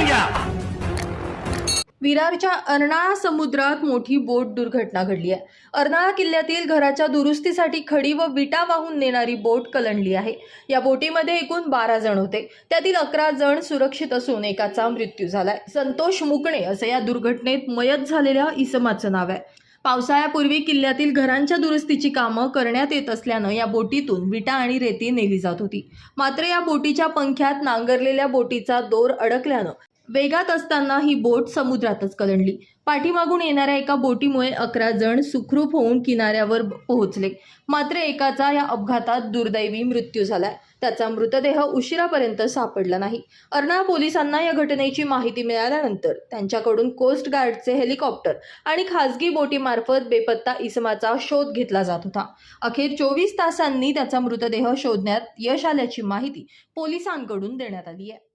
समजून विरारच्या अर्नाळा समुद्रात मोठी बोट दुर्घटना घडली आहे. अर्नाळा किल्ल्यातील घराच्या दुरुस्तीसाठी खडी व विटा वाहून नेणारी बोट कलंडली आहे. या बोटीमध्ये एकूण बारा जण होते. त्यातील अकरा जण सुरक्षित असून एकाचा मृत्यू झालाय. संतोष मुकणे असं या दुर्घटनेत मयत झालेल्या इसमाचं नाव आहे. पावसाळ्यापूर्वी किल्ल्यातील घरांच्या दुरुस्तीची कामं करण्यात येत असल्यानं या बोटीतून विटा आणि रेती नेली जात होती. मात्र या बोटीच्या पंख्यात नांगरलेल्या बोटीचा दोर अडकल्यानं वेगात असताना ही बोट समुद्रातच कलंडली. पाठीमागून येणाऱ्या एका बोटीमुळे अकरा जण सुखरूप होऊन किनाऱ्यावर पोहोचले. मात्र एकाचा या अपघातात दुर्दैवी मृत्यू झालाय. त्याचा मृतदेह उशिरापर्यंत सापडला नाही. अर्नाळा पोलिसांना या घटनेची माहिती मिळाल्यानंतर त्यांच्याकडून कोस्ट गार्डचे हेलिकॉप्टर आणि खासगी बोटीमार्फत बेपत्ता इसमाचा शोध घेतला जात होता. अखेर चोवीस तासांनी त्याचा मृतदेह शोधण्यात यश आल्याची माहिती पोलिसांकडून देण्यात आली आहे.